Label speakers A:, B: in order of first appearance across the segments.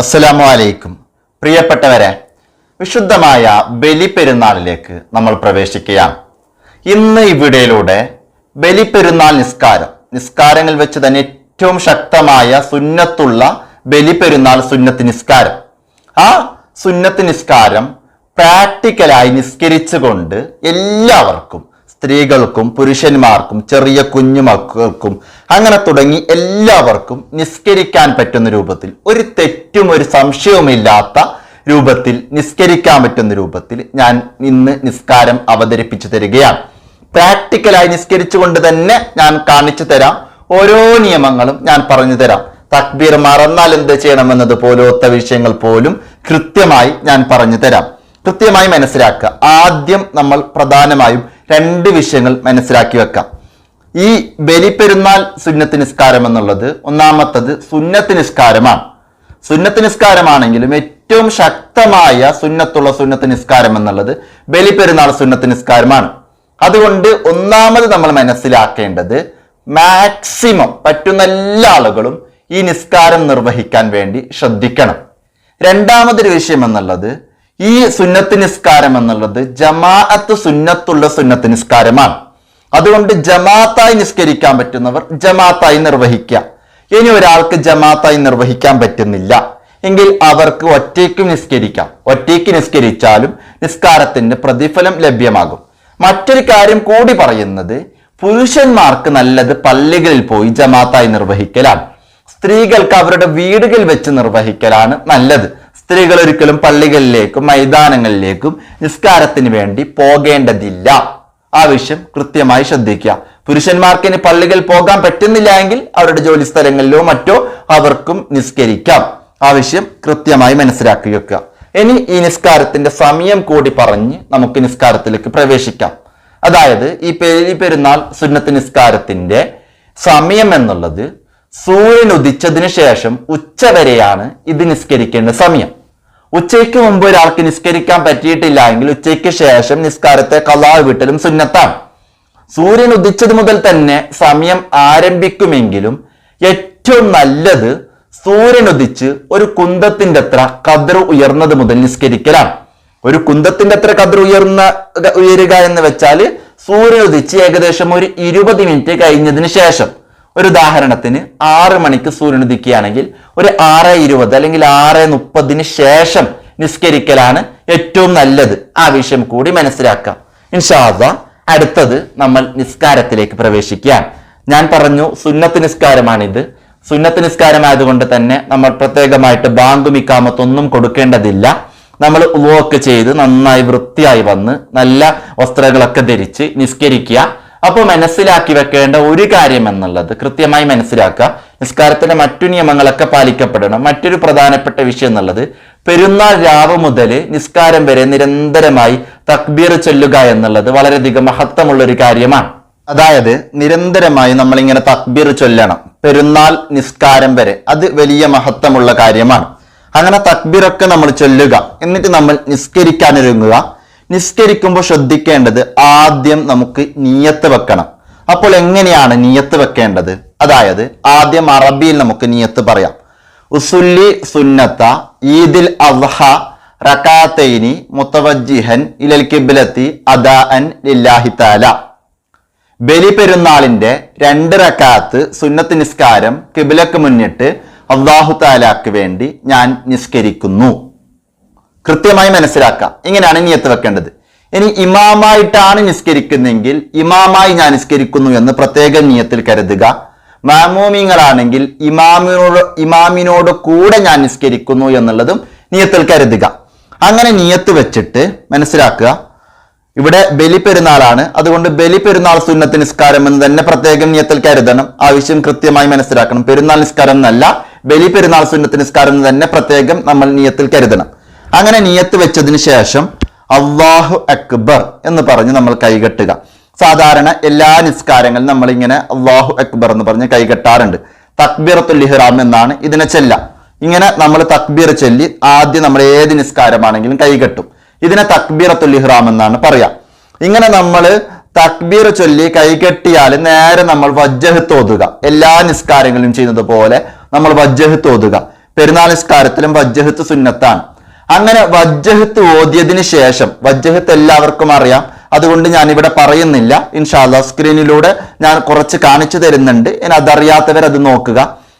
A: അസ്സലാമു അലൈക്കും പ്രിയപ്പെട്ടവരെ വിശുദ്ധമായ ബലിപ്പെരുന്നാളിലേക്ക് നമ്മൾ പ്രവേശിക്കുകയാണ്. ഇന്ന് ഇവിടെയിലൂടെ ബലിപ്പെരുന്നാൾ നിസ്കാരം. നിസ്കാരങ്ങൾ വെച്ച് തന്നെ ഏറ്റവും ശക്തമായ സുന്നത്തുള്ള ബലിപ്പെരുന്നാൾ സുന്നത്ത് നിസ്കാരം. ആ സുന്നത്ത് നിസ്കാരം പ്രാക്ടിക്കലായി നിസ്കരിച്ചുകൊണ്ട് എല്ലാവർക്കും സ്ത്രീകൾക്കും പുരുഷന്മാർക്കും ചെറിയ കുഞ്ഞുമക്കൾക്കും അങ്ങനെ തുടങ്ങി എല്ലാവർക്കും നിസ്കരിക്കാൻ പറ്റുന്ന രൂപത്തിൽ ഒരു തെറ്റും ഒരു സംശയവുമില്ലാത്ത രൂപത്തിൽ നിസ്കരിക്കാൻ പറ്റുന്ന രൂപത്തിൽ ഞാൻ ഇന്ന് നിസ്കാരം അവതരിപ്പിച്ചു തരികയാണ്. പ്രാക്ടിക്കലായി നിസ്കരിച്ചുകൊണ്ട് തന്നെ ഞാൻ കാണിച്ചു തരാം. ഓരോ നിയമങ്ങളും ഞാൻ പറഞ്ഞു തരാം. തക്ബീർ മറന്നാൽ എന്ത് ചെയ്യണമെന്നത് പോലത്തെ വിഷയങ്ങൾ പോലും കൃത്യമായി ഞാൻ പറഞ്ഞു തരാം. കൃത്യമായി മനസ്സിലാക്കുക. ആദ്യം നമ്മൾ പ്രധാനമായും രണ്ട് വിഷയങ്ങൾ മനസ്സിലാക്കി വെക്കാം. ഈ ബലിപ്പെരുന്നാൾ സുന്നത്ത് നിസ്കാരം എന്നുള്ളത് ഒന്നാമത്തത് സുന്നത്ത് നിസ്കാരമാണ്. സുന്നത്ത് നിസ്കാരമാണെങ്കിലും ഏറ്റവും ശക്തമായ സുന്നത്തുള്ള സുന്നത്ത് നിസ്കാരം എന്നുള്ളത് ബലിപ്പെരുന്നാൾ സുന്നത്ത് നിസ്കാരമാണ്. അതുകൊണ്ട് ഒന്നാമത് നമ്മൾ മനസ്സിലാക്കേണ്ടത് മാക്സിമം പറ്റുന്ന എല്ലാ ആളുകളും ഈ നിസ്കാരം നിർവഹിക്കാൻ വേണ്ടി ശ്രദ്ധിക്കണം. രണ്ടാമതൊരു വിഷയം എന്നുള്ളത് ഈ സുന്നത്ത് നിസ്കാരം എന്നുള്ളത് ജമാഅത്ത് സുന്നത്തുള്ള സുന്നത്ത് നിസ്കാരമാണ്. അതുകൊണ്ട് ജമാഅത്തായി നിസ്കരിക്കാൻ പറ്റുന്നവർ ജമാഅത്തായി നിർവഹിക്കുക. ഇനി ഒരാൾക്ക് ജമാഅത്തായി നിർവഹിക്കാൻ പറ്റുന്നില്ല. എങ്കിൽ അവർക്ക് ഒറ്റയ്ക്ക് നിസ്കരിക്കാം. ഒറ്റയ്ക്ക് നിസ്കരിച്ചാലും നിസ്കാരത്തിന്റെ പ്രതിഫലം ലഭ്യമാകും. മറ്റൊരു കാര്യം കൂടി പറയുന്നത് പുരുഷന്മാർക്ക് നല്ലത് പള്ളികളിൽ പോയി ജമാഅത്തായി നിർവഹിക്കലാണ്. സ്ത്രീകൾക്ക് അവരുടെ വീടുകളിൽ വെച്ച് നിർവഹിക്കലാണ് നല്ലത്. സ്ത്രീകൾ ഒരിക്കലും പള്ളികളിലേക്കും മൈതാനങ്ങളിലേക്കും നിസ്കാരത്തിന് വേണ്ടി പോകേണ്ടതില്ല. ആവശ്യം കൃത്യമായി ശ്രദ്ധിക്കുക. പുരുഷന്മാർക്ക് ഇനി പള്ളികൾ പോകാൻ പറ്റുന്നില്ല എങ്കിൽ അവരുടെ ജോലി സ്ഥലങ്ങളിലോ മറ്റോ അവർക്കും നിസ്കരിക്കാം. ആവശ്യം കൃത്യമായി മനസ്സിലാക്കി വെക്കുക. ഇനി ഈ നിസ്കാരത്തിന്റെ സമയം കൂടി പറഞ്ഞ് നമുക്ക് നിസ്കാരത്തിലേക്ക് പ്രവേശിക്കാം. അതായത് ഈ പെരി പെരുന്നാൾ സുന്നത്ത് നിസ്കാരത്തിന്റെ സമയം എന്നുള്ളത് സൂര്യൻ ഉദിച്ചതിന് ശേഷം ഉച്ചവരെയാണ് ഇത് നിസ്കരിക്കേണ്ട സമയം. ഉച്ചയ്ക്ക് മുമ്പ് ഒരാൾക്ക് നിസ്കരിക്കാൻ പറ്റിയിട്ടില്ല എങ്കിൽ ഉച്ചയ്ക്ക് ശേഷം നിസ്കാരത്തെ കലാ വിട്ടലും സുന്നത്താണ് സൂര്യൻ ഉദിച്ചത് മുതൽ തന്നെ സമയം ആരംഭിക്കുമെങ്കിലും ഏറ്റവും നല്ലത് സൂര്യൻ ഉദിച്ച് ഒരു കുന്തത്തിന്റെ അത്ര കതിർ ഉയർന്നത് മുതൽ നിസ്കരിക്കലാണ്. ഒരു കുന്തത്തിന്റെ അത്ര കതിർ ഉയർന്ന ഉയരുക എന്ന് വെച്ചാൽ സൂര്യൻ ഉദിച്ച് ഏകദേശം ഒരു ഇരുപത് മിനിറ്റ് കഴിഞ്ഞതിന് ശേഷം. ഒരു ഉദാഹരണത്തിന് ആറ് മണിക്ക് സൂര്യൻ ഉദിക്കുകയാണെങ്കിൽ ഒരു ആറ് ഇരുപത് അല്ലെങ്കിൽ ആറ് മുപ്പതിന് ശേഷം നിസ്കരിക്കലാണ് ഏറ്റവും നല്ലത്. ആ വിഷയം കൂടി മനസ്സിലാക്കാം. ഇൻഷാദ അടുത്തത് നമ്മൾ നിസ്കാരത്തിലേക്ക് പ്രവേശിക്കാം ഞാൻ പറഞ്ഞു സുന്നത്ത് നിസ്കാരമാണിത്. സുന്നത്ത് നിസ്കാരമായതുകൊണ്ട് തന്നെ നമ്മൾ പ്രത്യേകമായിട്ട് ബാങ്കും ഇക്കാമത്തൊന്നും കൊടുക്കേണ്ടതില്ല. നമ്മൾ ഉവൊക്കെ ചെയ്ത് നന്നായി വൃത്തിയായി വന്ന് നല്ല വസ്ത്രങ്ങളൊക്കെ ധരിച്ച് നിസ്കരിക്കുക. അപ്പോൾ മനസ്സിലാക്കി വെക്കേണ്ട ഒരു കാര്യം എന്നുള്ളത് കൃത്യമായി മനസ്സിലാക്കുക. നിസ്കാരത്തിന്റെ മറ്റു നിയമങ്ങളൊക്കെ പാലിക്കപ്പെടണം. മറ്റൊരു പ്രധാനപ്പെട്ട വിഷയം എന്നുള്ളത് പെരുന്നാൾ രാവ് മുതൽ നിസ്കാരം വരെ നിരന്തരമായി തക്ബീർ ചൊല്ലുക എന്നുള്ളത് വളരെയധികം മഹത്വമുള്ള ഒരു കാര്യമാണ്. അതായത് നിരന്തരമായി നമ്മളിങ്ങനെ തക്ബീർ ചൊല്ലണം. പെരുന്നാൾ നിസ്കാരം വരെ. അത് വലിയ മഹത്വമുള്ള കാര്യമാണ്. അങ്ങനെ തക്ബീറൊക്കെ നമ്മൾ ചൊല്ലുക. എന്നിട്ട് നമ്മൾ നിസ്കരിക്കാനൊരുങ്ങുക നിസ്കരിക്കുമ്പോൾ ശ്രദ്ധിക്കേണ്ടത് ആദ്യം നമുക്ക് നീയത്ത് വെക്കണം. അപ്പോൾ എങ്ങനെയാണ് നീയത്ത് വെക്കേണ്ടത്? അതായത് ആദ്യം അറബിയിൽ നമുക്ക് നീയത്ത് പറയാം. ഉസുല്ലി സുന്നത്ത ഈദിൽ അദ്ഹ റക്കാത്തൈനി മുത്തവജിഹൻ ഇലൽ കിബിലത്തി അദാഅൻ ലില്ലാഹി ബലി പെരുന്നാളിന്റെ രണ്ട് റക്കാത്ത് സുന്നത്ത് നിസ്കാരം കിബിലക്ക് മുന്നിട്ട് അള്ളാഹു താലാക്ക് വേണ്ടി ഞാൻ നിസ്കരിക്കുന്നു. കൃത്യമായി മനസ്സിലാക്കാം. ഇങ്ങനെയാണ് നിയത്ത് വെക്കേണ്ടത്. ഇനി ഇമാമായിട്ടാണ് നിസ്കരിക്കുന്നെങ്കിൽ ഇമാമായി ഞാൻ നിസ്കരിക്കുന്നു എന്ന് പ്രത്യേക നിയത്തിൽ കരുതുക. മാമൂമിങ്ങളാണെങ്കിൽ ഇമാമിനോട് ഇമാമിനോട് കൂടെ ഞാൻ നിസ്കരിക്കുന്നു എന്നുള്ളതും നിയത്തിൽ കരുതുക. അങ്ങനെ നിയത്ത് വെച്ചിട്ട് മനസ്സിലാക്കുക. ഇവിടെ ബലി പെരുന്നാളാണ് അതുകൊണ്ട് ബലി പെരുന്നാൾ സുന്നത്ത് നിസ്കാരം എന്ന് തന്നെ പ്രത്യേകം നിയത്തിൽ കരുതണം. ആവശ്യം കൃത്യമായി മനസ്സിലാക്കണം. പെരുന്നാൾ നിസ്കാരം എന്നല്ല ബലി പെരുന്നാൾ സുന്നത്ത് നിസ്കാരം എന്ന് തന്നെ പ്രത്യേകം നമ്മൾ നിയത്തിൽ കരുതണം. അങ്ങനെ നിയത്ത് വെച്ചതിന് ശേഷം അള്ളാഹു അക്ബർ എന്ന് പറഞ്ഞ് നമ്മൾ കൈകെട്ടുക സാധാരണ എല്ലാ നിസ്കാരങ്ങളും നമ്മളിങ്ങനെ അള്ളാഹു അക്ബർ എന്ന് പറഞ്ഞ് കൈകെട്ടാറുണ്ട് തക്ബീറത്തുൽ ഇഹ്റാം എന്നാണ് ഇതിനെ ചെല്ല ഇങ്ങനെ നമ്മൾ തക്ബീർ ചൊല്ലി ആദ്യം നമ്മൾ ഏത് നിസ്കാരമാണെങ്കിലും കൈകെട്ടും ഇതിനെ തക്ബീറത്തുൽ ഇഹ്റാം എന്നാണ് പറയാം. ഇങ്ങനെ നമ്മൾ തക്ബീർ ചൊല്ലി കൈകെട്ടിയാൽ നേരെ നമ്മൾ വജ്ജഹ് തോതുക. എല്ലാ നിസ്കാരങ്ങളും ചെയ്യുന്നത് പോലെ നമ്മൾ വജ്ജഹ് തോതുക. പെരുന്നാൾ നിസ്കാരത്തിലും വജ്ജഹത്ത് സുന്നത്താണ്. അങ്ങനെ വജ്ജഹത്ത് ഓതിയതിനു ശേഷം വജ്ജഹത്ത് എല്ലാവർക്കും അറിയാം. അതുകൊണ്ട് ഞാൻ ഇവിടെ പറയുന്നില്ല. ഇൻഷാല്ല സ്ക്രീനിലൂടെ ഞാൻ കുറച്ച് കാണിച്ചു തരുന്നുണ്ട്. ഇനി അതറിയാത്തവർ അത് നോക്കുക.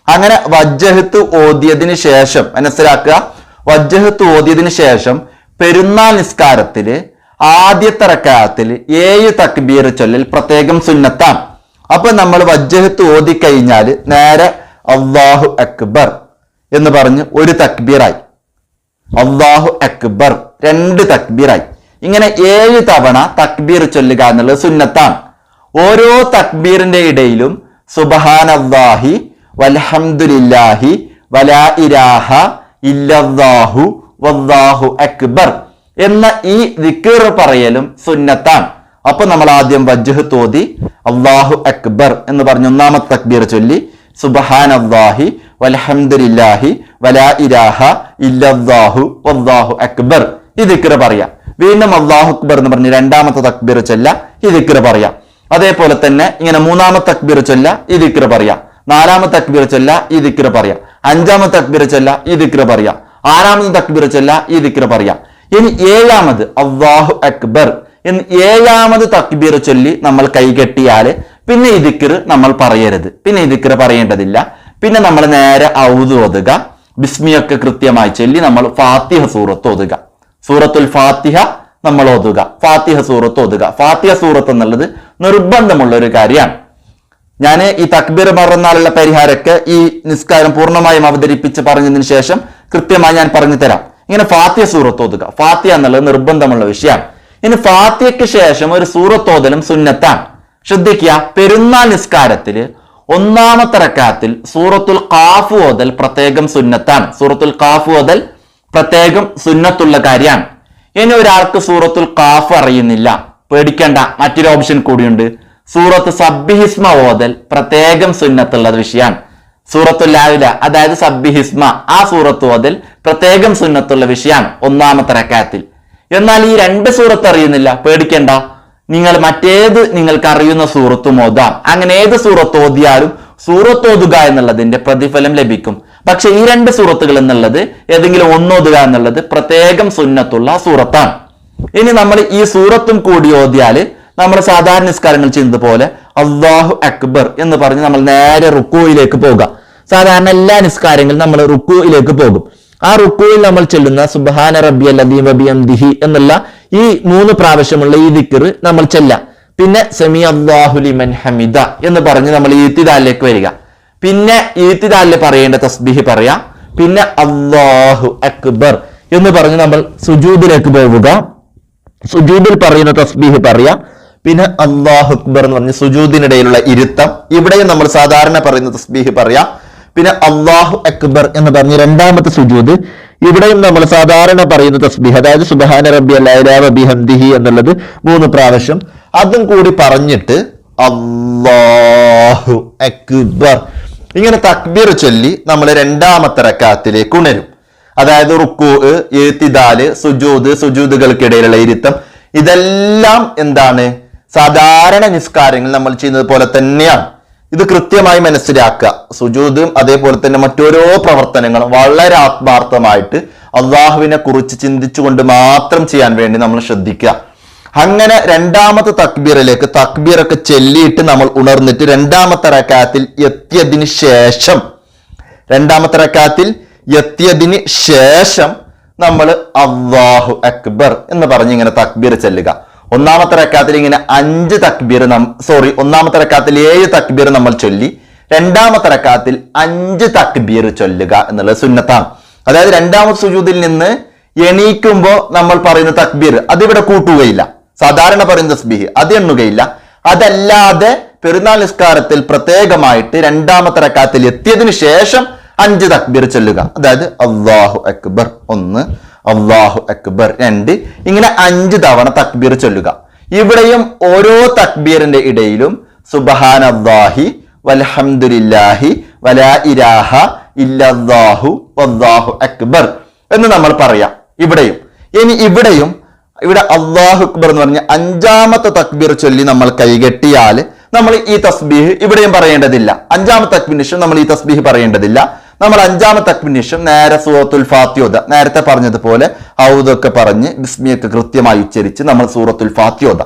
A: അങ്ങനെ വജ്ജഹത്ത് ഓതിയതിനു ശേഷം മനസ്സിലാക്കുക? വജ്ജഹത്ത് ഓതിയതിനു ശേഷം പെരുന്നാൾ നിസ്കാരത്തിൽ ആദ്യത്തെ റക്കാത്തിൽ ഏഴ് തക്ബീർ ചൊല്ലൽ പ്രത്യേകം സുന്നത്താണ്. അപ്പൊ നമ്മൾ വജ്ജഹത്ത് ഓതി കഴിഞ്ഞാൽ നേരെ അള്ളാഹു അക്ബർ എന്ന് പറഞ്ഞ് ഒരു തക്ബീറായി. അള്ളാഹു അക്ബർ. രണ്ട് തക്ബീറായി. ഇങ്ങനെ ഏഴ് തവണ തക്ബീർ ചൊല്ലുക എന്നുള്ളത് സുന്നത്താണ്. ഓരോ തക്ബീറിന്റെ ഇടയിലും സുബഹാൻ അള്ളാഹി വൽഹംദുലില്ലാഹി വലാ ഇരാഹ ഇല്ലാഹു വല്ലാഹു അക്ബർ എന്ന ഈ ദിക്കർ പറയലും സുന്നത്താണ്. അപ്പൊ നമ്മൾ ആദ്യം വജ്ജഹ് തോതി അള്ളാഹു അക്ബർ എന്ന് പറഞ്ഞ് ഒന്നാമത്തെ തക്ബീർ ചൊല്ലി സുബഹാൻ അള്ളാഹി വൽഹംദുലില്ലാഹി വലാ ഇലാഹ ഇല്ലല്ലാഹു വല്ലാഹു അക്ബർ. ഈ ദിക്ർ പറയാം. വീണ്ടും അള്ളാഹു അക്ബർ എന്ന് പറഞ്ഞ് രണ്ടാമത്തെ തക്ബീർ ചൊല്ല ഈ ദിക്ർ പറയാം. അതേപോലെ തന്നെ ഇങ്ങനെ മൂന്നാമത്തെ തക്ബീർ ചൊല്ല ഈ ദിക്ർ പറയാം. നാലാമത്തെ തക്ബീർ ചൊല്ല ഈ ദിക്ർ പറയാം. അഞ്ചാമത്തെ തക്ബീർ ചൊല്ല ഈ ദിക്ർ പറയാം. ആറാമത്തെ തക്ബീർ ചൊല്ല ഈ ദിക്ർ പറയാം. ഇനി ഏഴാമത് അള്ളാഹു അക്ബർ. ഏഴാമത് തക്ബീർ ചൊല്ലി നമ്മൾ കൈകെട്ടിയാൽ പിന്നെ ദിക്ർ നമ്മൾ പറയരുത്. പിന്നെ ദിക്ർ പറയേണ്ടതില്ല. പിന്നെ നമ്മൾ നേരെ ഔദ് ഒതുക ബിസ്മിയൊക്കെ കൃത്യമായി ചൊല്ലി നമ്മൾ ഫാത്തിഹ സൂറത്ത് ഒതുക സൂറത്തുൽ ഫാത്തിഹ നമ്മൾ ഒതുക ഫാത്തിഹ സൂറത്ത് ഒതുക ഫാത്തിഹ സൂറത്ത് എന്നുള്ളത് നിർബന്ധമുള്ള ഒരു കാര്യമാണ്. ഞാൻ ഈ തക്ബീർ മറന്നാലുള്ള പരിഹാരമൊക്കെ ഈ നിസ്കാരം പൂർണമായും അവതരിപ്പിച്ച് പറഞ്ഞതിന് ശേഷം കൃത്യമായി ഞാൻ പറഞ്ഞു തരാം. ഇങ്ങനെ ഫാത്തിഹ സൂറത്ത് ഓതുക. ഫാത്തിയ എന്നുള്ളത് നിർബന്ധമുള്ള വിഷയമാണ്. ഇനി ഫാത്തിഹയ്ക്ക് ശേഷം ഒരു സൂറത്തോതലും സുന്നത്താണ്. ശ്രദ്ധിക്കുക. പെരുന്നാൾ നിസ്കാരത്തിൽ ഒന്നാമത്തെ റക്കാത്തിൽ സൂറത്തുൽ കാഫ് ഓതൽ പ്രത്യേകം സുന്നത്താണ്. സൂറത്തുൽ കാഫ് ഓതൽ പ്രത്യേകം സുന്നത്തുള്ള കാര്യമാണ്. ഇനി ഒരാൾക്ക് സൂറത്തുൽ കാഫ് അറിയുന്നില്ല. പേടിക്കേണ്ട. മറ്റൊരു ഓപ്ഷൻ കൂടിയുണ്ട്. സൂറത്ത് സബ്ബിഹിസ്മ ഓതൽ പ്രത്യേകം സുന്നത്തുള്ള വിഷയമാണ്. സൂറത്തുൽ ലാവില അതായത് സബ്ബിഹിസ്മ ആ സൂറത്ത് ഓതൽ പ്രത്യേകം സുന്നത്തുള്ള വിഷയമാണ് ഒന്നാമത്തെ റക്കാത്തിൽ. എന്നാൽ ഈ രണ്ട് സൂറത്ത് അറിയുന്നില്ല. പേടിക്കണ്ട. നിങ്ങൾ മറ്റേത് നിങ്ങൾക്ക് അറിയുന്ന സൂറത്തും ഓതാം അങ്ങനെ ഏത് സൂറത്ത് ഓതിയാലും സൂറത്ത് ഓതുക എന്നുള്ളതിന്റെ പ്രതിഫലം ലഭിക്കും. പക്ഷെ ഈ രണ്ട് സൂറത്തുകൾ എന്നുള്ളത് ഏതെങ്കിലും ഒന്നോതുക എന്നുള്ളത് പ്രത്യേകം സുന്നത്തുള്ള സൂറത്താണ്. ഇനി നമ്മൾ ഈ സൂറത്തും കൂടി ഓതിയാൽ നമ്മൾ സാധാരണ നിസ്കാരങ്ങൾ ചെയ്യുന്നത് പോലെ അള്ളാഹു അക്ബർ എന്ന് പറഞ്ഞ് നമ്മൾ നേരെ റുക്കുയിലേക്ക് പോകുക സാധാരണ എല്ലാ നിസ്കാരങ്ങളും നമ്മൾ റുക്കുയിലേക്ക് പോകും. ആ റുക്കുയിൽ നമ്മൾ ചെല്ലുന്ന സുബാന റബ്ബി അല്ലദീം റബി അംദിഹി എന്നുള്ള ഈ മൂന്ന് പ്രാവശ്യമുള്ള ഈ ദിക്കർ നമ്മൾ ചെല്ലാം. പിന്നെ സെമി അള്ളാഹുലിമൻ ഹമിദ എന്ന് പറഞ്ഞ് നമ്മൾ ഈത്തിദാലിലേക്ക് വരിക. പിന്നെ ഈത്തിദാലിൽ പറയേണ്ട തസ്ബീഹ് പറയാം. പിന്നെ അള്ളാഹു അക്ബർ എന്ന് പറഞ്ഞ് നമ്മൾ സുജൂദിലേക്ക് പോവുക. സുജൂദിൽ പറയുന്ന തസ്ബീഹ് പറയാം. പിന്നെ അള്ളാഹു അക്ബർ എന്ന് പറഞ്ഞ് സുജൂദിനിടയിലുള്ള ഇരുത്തം. ഇവിടെയും നമ്മൾ സാധാരണ പറയുന്ന തസ്ബീഹ് പറയാം. പിന്നെ അള്ളാഹു അക്ബർ എന്ന് പറഞ്ഞ് രണ്ടാമത്തെ സുജൂദ് ഇവിടെയും നമ്മൾ സാധാരണ പറയുന്ന തസ്ബീഹ് അതായത് സുബഹാന റബ്ബി ഹംദിഹി എന്നുള്ളത് മൂന്ന് പ്രാവശ്യം. അതും കൂടി പറഞ്ഞിട്ട് അള്ളാഹു അക്ബർ. ഇങ്ങനെ തക്ബീർ ചൊല്ലി നമ്മൾ രണ്ടാമത്തെ റക്കാത്തിലേക്ക് ഉണരും. അതായത് റുക്കു എഴുത്തിദാൽ സുജൂദ് സുജൂദുകൾക്കിടയിലുള്ള ഇരുത്തം. ഇതെല്ലാം എന്താണ്? സാധാരണ നിസ്കാരങ്ങൾ നമ്മൾ ചെയ്യുന്നത് പോലെ തന്നെയാണ്. ഇത് കൃത്യമായി മനസ്സിലാക്കുക. സുജൂദും അതേപോലെ തന്നെ മറ്റോരോ പ്രവർത്തനങ്ങളും വളരെ ആത്മാർത്ഥമായിട്ട് അള്ളാഹുവിനെ കുറിച്ച് ചിന്തിച്ചുകൊണ്ട് മാത്രം ചെയ്യാൻ വേണ്ടി നമ്മൾ ശ്രദ്ധിക്കുക. അങ്ങനെ രണ്ടാമത്തെ തക്ബീറിലേക്ക് തക്ബീറൊക്കെ ചെല്ലിയിട്ട് നമ്മൾ ഉണർന്നിട്ട് രണ്ടാമത്തെ റക്കാത്തിൽ എത്തിയതിന് ശേഷം രണ്ടാമത്തെ റക്കാത്തിൽ എത്തിയതിന് ശേഷം നമ്മൾ അള്ളാഹു അക്ബർ എന്ന് പറഞ്ഞ് ഇങ്ങനെ തക്ബീർ ചെല്ലുക. ഒന്നാമത്തെ റക്കാത്തിൽ ഇങ്ങനെ അഞ്ച് തക്ബീർ നം സോറി ഒന്നാമത്തെ റക്കാത്തിൽ ഏഴ് തക്ബീർ നമ്മൾ ചൊല്ലി രണ്ടാമത്തെ റക്കാത്തിൽ അഞ്ച് തക്ബീർ ചൊല്ലുക എന്നുള്ളത് സുന്നത്താണ്. അതായത് രണ്ടാമത്തെ സുജൂദിൽ നിന്ന് എണീക്കുമ്പോൾ നമ്മൾ പറയുന്ന തക്ബീർ അതിവിടെ കൂട്ടുകയില്ല. സാധാരണ പറയുന്ന തസ്ബീഹ് അത് എണ്ണുകയില്ല. അതല്ലാതെ പെരുന്നാൾ നിസ്കാരത്തിൽ പ്രത്യേകമായിട്ട് രണ്ടാമത്തെ റക്കാത്തിൽ എത്തിയതിനു ശേഷം അഞ്ച് തക്ബീർ ചൊല്ലുക. അതായത് അള്ളാഹു അക്ബർ. ഒന്ന് അള്ളാഹു അക്ബർ. രണ്ട് ഇങ്ങനെ അഞ്ച് തവണ തക്ബീർ ചൊല്ലുക. ഇവിടെയും ഓരോ തക്ബീറിന്റെ ഇടയിലും സുബഹാൻ അള്ളാഹി വലഹമുല്ലാഹി വലാ ഇരാഹ ഇല്ലാഹു അള്ളാഹു അക്ബർ എന്ന് നമ്മൾ പറയാം. ഇവിടെയും. ഇനി ഇവിടെയും ഇവിടെ അള്ളാഹു അക്ബർ എന്ന് പറഞ്ഞ അഞ്ചാമത്തെ തക്ബീർ ചൊല്ലി നമ്മൾ കൈകെട്ടിയാൽ നമ്മൾ ഈ തസ്ബീഹ് ഇവിടെയും പറയേണ്ടതില്ല. അഞ്ചാമത്തെ ശേഷം നമ്മൾ ഈ തസ്ബീഹ് പറയേണ്ടതില്ല. നമ്മൾ അഞ്ചാമത്തെ അക്മിനേഷൻ നേരെ സൂറത്തുൽ ഫാത്യോദ നേരത്തെ പറഞ്ഞതുപോലെ ഔദൊക്കെ പറഞ്ഞ് ബിസ്മിയൊക്കെ കൃത്യമായി ഉച്ചരിച്ച് നമ്മൾ സൂറത്തുൽ ഫാത്യോദ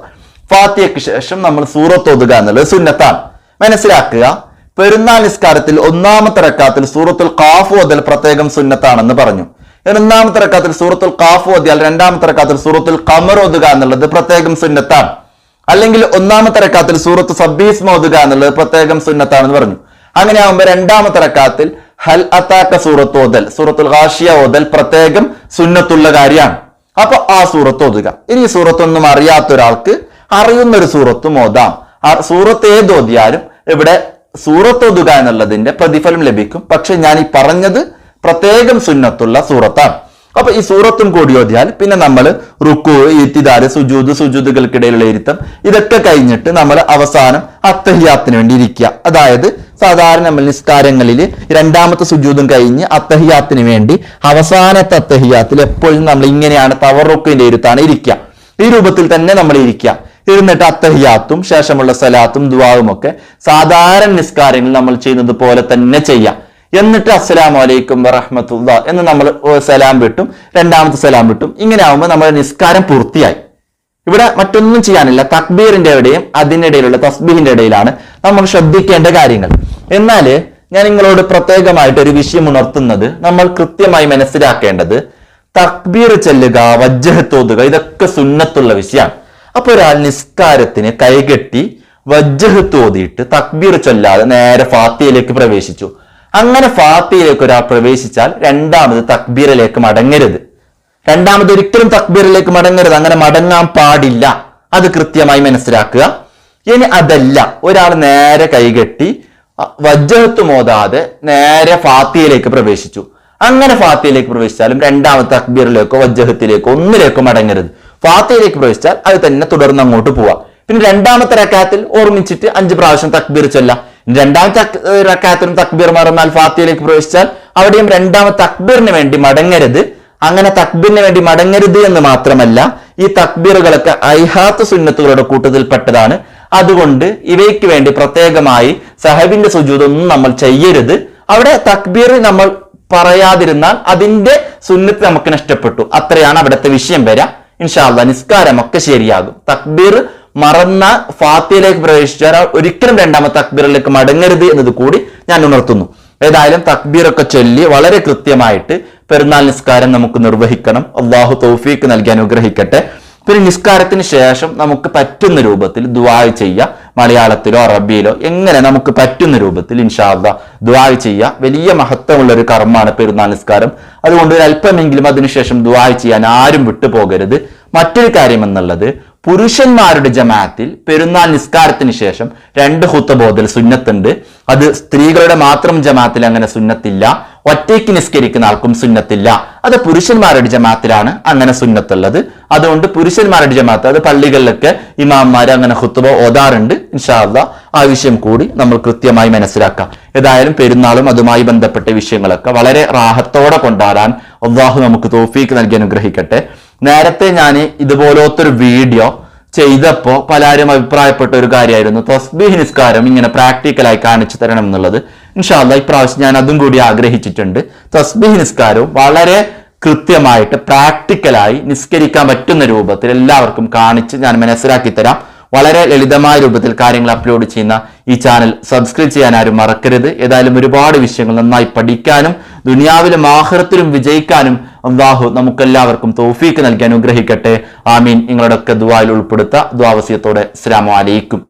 A: ഫാത്തിയക്ക് ശേഷം നമ്മൾ സൂറത്ത് ഒതുക എന്നുള്ളത് സുന്നത്താണ്. മനസ്സിലാക്കുക പെരുന്നാൾ നിസ്കാരത്തിൽ ഒന്നാമത്തെ റക്കാത്തിൽ സൂറത്തുൽ കാഫ് ഓതൽ പ്രത്യേകം സുന്നത്താണെന്ന് പറഞ്ഞു. ഒന്നാമത്തെ റക്കാത്തിൽ സൂറത്തുൽ കാഫ് ഓതിയാൽ രണ്ടാമത്തെ റക്കാത്തിൽ സൂറത്തുൽ കമർ ഓതുക എന്നുള്ളത് പ്രത്യേകം സുന്നത്താണ്. അല്ലെങ്കിൽ ഒന്നാമത്തെ റക്കാത്തിൽ സൂറത്ത് സബ്ബീസ് ഓതുക എന്നുള്ളത് പ്രത്യേകം സുന്നത്താണെന്ന് പറഞ്ഞു. അങ്ങനെ ആകുമ്പോൾ രണ്ടാമത്തെ റക്കാത്തിൽ ഹൽ അത്താക്ക സൂറത്ത് ഓതൽ. സൂറത്തുൽ ഹാഷിയ ഓതൽ പ്രത്യേകം സുന്നത്തുള്ള കാര്യമാണ്. അപ്പൊ ആ സൂറത്ത് ഓതുക. ഇനി സൂറത്തൊന്നും അറിയാത്ത ഒരാൾക്ക് അറിയുന്ന ഒരു സൂറത്തും ഓതാം. ആ സൂറത്ത് ഏത് ഓതിയാലും ഇവിടെ സൂറത്ത് ഓതുക എന്നുള്ളതിന്റെ പ്രതിഫലം ലഭിക്കും. പക്ഷെ ഞാൻ ഈ പറഞ്ഞത് പ്രത്യേകം സുന്നത്തുള്ള സൂറത്താണ്. അപ്പൊ ഈ സൂറത്തും കൂടി ഓതിയാൽ പിന്നെ നമ്മൾ റുക്കു ഇത്തിദാര് സുജൂദ് സുജൂദുകൾക്കിടയിലുള്ള ഇരുത്തം ഇതൊക്കെ കഴിഞ്ഞിട്ട് നമ്മൾ അവസാനം അത്തഹിയാത്തിന് വേണ്ടി ഇരിക്കുക. അതായത് സാധാരണ നമ്മൾ നിസ്കാരങ്ങളിൽ രണ്ടാമത്തെ സുജൂദും കഴിഞ്ഞ് അത്തഹിയാത്തിന് വേണ്ടി അവസാനത്തെ അത്തഹിയാത്തിൽ എപ്പോഴും നമ്മൾ ഇങ്ങനെയാണ് തവറുക്കിന്റെ ഇരുത്താണ് ഇരിക്കുക. ഈ രൂപത്തിൽ തന്നെ നമ്മൾ ഇരിക്കുക. ഇരുന്നിട്ട് അത്തഹിയാത്തും ശേഷമുള്ള സലാത്തും ദുവാവും ഒക്കെ സാധാരണ നിസ്കാരങ്ങൾ നമ്മൾ ചെയ്യുന്നത് പോലെ തന്നെ ചെയ്യാം. എന്നിട്ട് അസ്സലാം വലൈക്കും വറഹമത്തുള്ള എന്ന് നമ്മൾ സലാം വിട്ടും രണ്ടാമത്തെ സലാം വിട്ടും. ഇങ്ങനെ ആവുമ്പോൾ നമ്മുടെ നിസ്കാരം പൂർത്തിയായി. ഇവിടെ മറ്റൊന്നും ചെയ്യാനില്ല. തക്ബീറിന്റെ ഇടയും അതിനിടയിലുള്ള തസ്ബീഹിന്റെ ഇടയിലാണ് നമ്മൾ ശ്രദ്ധിക്കേണ്ട കാര്യങ്ങൾ. എന്നാൽ ഞാൻ നിങ്ങളോട് പ്രത്യേകമായിട്ട് ഒരു വിഷയം ഉണർത്തുന്നത് നമ്മൾ കൃത്യമായി മനസ്സിലാക്കേണ്ടത് തക്ബീർ ചെല്ലുക വജ്ജഹത്തോതുക ഇതൊക്കെ സുന്നത്തുള്ള വിഷയമാണ്. അപ്പൊ ഒരാൾ നിസ്കാരത്തിന് കൈകെട്ടി വജ്ജഹത്ത് തോതിയിട്ട് തക്ബീർ ചൊല്ലാതെ നേരെ ഫാത്തിയിലേക്ക് പ്രവേശിച്ചു. അങ്ങനെ ഫാത്തിയിലേക്ക് ഒരാൾ പ്രവേശിച്ചാൽ രണ്ടാമത് തക്ബീറിലേക്ക് മടങ്ങരുത്. രണ്ടാമത് ഒരിക്കലും തക്ബീറിലേക്ക് മടങ്ങരുത്. അങ്ങനെ മടങ്ങാൻ പാടില്ല. അത് കൃത്യമായി മനസ്സിലാക്കുക. ഇനി അതല്ല. ഒരാൾ നേരെ കൈകെട്ടി വജ്ജഹത്ത് മോതാതെ നേരെ ഫാത്തിയിലേക്ക് പ്രവേശിച്ചു. അങ്ങനെ ഫാത്തിയിലേക്ക് പ്രവേശിച്ചാലും രണ്ടാമത്തെ അക്ബീറിലേക്കോ വജ്ജഹത്തിലേക്കോ ഒന്നിലേക്കോ മടങ്ങരുത്. ഫാത്തിയിലേക്ക് പ്രവേശിച്ചാൽ അത് തന്നെ തുടർന്ന് അങ്ങോട്ട് പോവാം. പിന്നെ രണ്ടാമത്തെ റക്കാത്തിൽ ഓർമ്മിച്ചിട്ട് അഞ്ച് പ്രാവശ്യം തക്ബീർ ചൊല്ലാം. രണ്ടാമത്തെ റക്കാത്തിനും തക്ബീർ മറന്നാൽ ഫാത്തിയിലേക്ക് പ്രവേശിച്ചാൽ അവിടെയും രണ്ടാമത്തെ തക്ബീറിന് വേണ്ടി മടങ്ങരുത്. അങ്ങനെ തക്ബീറിന് വേണ്ടി മടങ്ങരുത് എന്ന് മാത്രമല്ല ഈ തക്ബീറുകളൊക്കെ ഐഹാത്ത് സുന്നത്തുകളുടെ കൂട്ടത്തിൽപ്പെട്ടതാണ്. അതുകൊണ്ട് ഇവയ്ക്ക് വേണ്ടി പ്രത്യേകമായി സഹബിന്റെ സുജൂതൊന്നും നമ്മൾ ചെയ്യരുത്. അവിടെ തക്ബീർ നമ്മൾ പറയാതിരുന്നാൽ അതിന്റെ സുന്നത്ത് നമുക്ക് നഷ്ടപ്പെട്ടു. അത്രയാണ് അവിടുത്തെ വിഷയം വരാം. ഇൻഷാല്ല നിസ്കാരമൊക്കെ ശരിയാകും. തക്ബീർ മറന്ന ഫാത്തിയിലേക്ക് പ്രവേശിച്ചാൽ ഒരിക്കലും രണ്ടാമത്തെ തക്ബീറിലേക്ക് മടങ്ങരുത് എന്നത് കൂടി ഞാൻ ഉണർത്തുന്നു. ഏതായാലും തക്ബീറൊക്കെ ചൊല്ലി വളരെ കൃത്യമായിട്ട് പെരുന്നാൾ നിസ്കാരം നമുക്ക് നിർവഹിക്കണം. അള്ളാഹു തൗഫീക്ക് നൽകി അനുഗ്രഹിക്കട്ടെ. പിന്നെ നിസ്കാരത്തിന് ശേഷം നമുക്ക് പറ്റുന്ന രൂപത്തിൽ ദുവായ് ചെയ്യുക മലയാളത്തിലോ അറബിയിലോ എങ്ങനെ നമുക്ക് പറ്റുന്ന രൂപത്തിൽ ഇൻഷാല്ല ദുവായ് ചെയ്യുക വലിയ മഹത്വമുള്ള ഒരു കർമ്മമാണ് പെരുന്നാൾ നിസ്കാരം. അതുകൊണ്ട് അല്പമെങ്കിലും അതിനുശേഷം ദുവായ് ചെയ്യാൻ ആരും വിട്ടുപോകരുത്. മറ്റൊരു കാര്യം എന്നുള്ളത് പുരുഷന്മാരുടെ ജമാഅത്തിൽ പെരുന്നാൾ നിസ്കാരത്തിന് ശേഷം രണ്ട് ഹുത്തബോധൽ സുന്നത്തുണ്ട്. അത് സ്ത്രീകളുടെ മാത്രം ജമാഅത്തിൽ അങ്ങനെ സുന്നത്തില്ല. ഒറ്റയ്ക്ക് നിസ്കരിക്കുന്ന ആൾക്കും സുന്നത്തില്ല. അത് പുരുഷന്മാരുടെ ജമാഅത്തിലാണ് അങ്ങനെ സുന്നത്തുള്ളത്. അതുകൊണ്ട് പുരുഷന്മാരുടെ ജമാഅത്ത് അത് പള്ളികളിലൊക്കെ ഇമാംമാർ അങ്ങനെ ഹുത്തുബ ഓതാറുണ്ട്. ഇൻഷാല്ല ആ വിഷയം കൂടി നമ്മൾ കൃത്യമായി മനസ്സിലാക്കാം. ഏതായാലും പെരുന്നാളും അതുമായി ബന്ധപ്പെട്ട വിഷയങ്ങളൊക്കെ വളരെ റാഹത്തോടെ കൊണ്ടാടാൻ അള്ളാഹു നമുക്ക് തോഫീക്ക് നൽകി അനുഗ്രഹിക്കട്ടെ. നേരത്തെ ഞാൻ ഇതുപോലത്തൊരു വീഡിയോ ചെയ്തപ്പോൾ പലരും അഭിപ്രായപ്പെട്ട ഒരു കാര്യമായിരുന്നു. തസ്ബീഹ് നിസ്കാരം ഇങ്ങനെ പ്രാക്ടിക്കലായി കാണിച്ചു തരണം എന്നുള്ളത്. ഇൻഷാല്ല ഇപ്രാവശ്യം ഞാൻ അതും കൂടി ആഗ്രഹിച്ചിട്ടുണ്ട്. തസ്ബീഹ് നിസ്കാരവും വളരെ കൃത്യമായിട്ട് പ്രാക്ടിക്കലായി നിസ്കരിക്കാൻ പറ്റുന്ന രൂപത്തിൽ എല്ലാവർക്കും കാണിച്ച് ഞാൻ മനസ്സിലാക്കി തരാം. വളരെ ലളിതമായ രൂപത്തിൽ കാര്യങ്ങൾ അപ്ലോഡ് ചെയ്യുന്ന ഈ ചാനൽ സബ്സ്ക്രൈബ് ചെയ്യാൻ ആരും മറക്കരുത്. ഏതായാലും ഒരുപാട് വിഷയങ്ങൾ നന്നായി പഠിക്കാനും ദുനിയാവിലും ആഹ്റത്തിലും വിജയിക്കാനും അള്ളാഹു നമുക്കെല്ലാവർക്കും തോഫീക്ക് നൽകി അനുഗ്രഹിക്കട്ടെ. ആമീൻ. നിങ്ങളുടെയൊക്കെ ദുവായിൽ ഉൾപ്പെടുത്ത. ദ്വാവസ്യത്തോടെ അസ്സലാമു അലൈക്കും.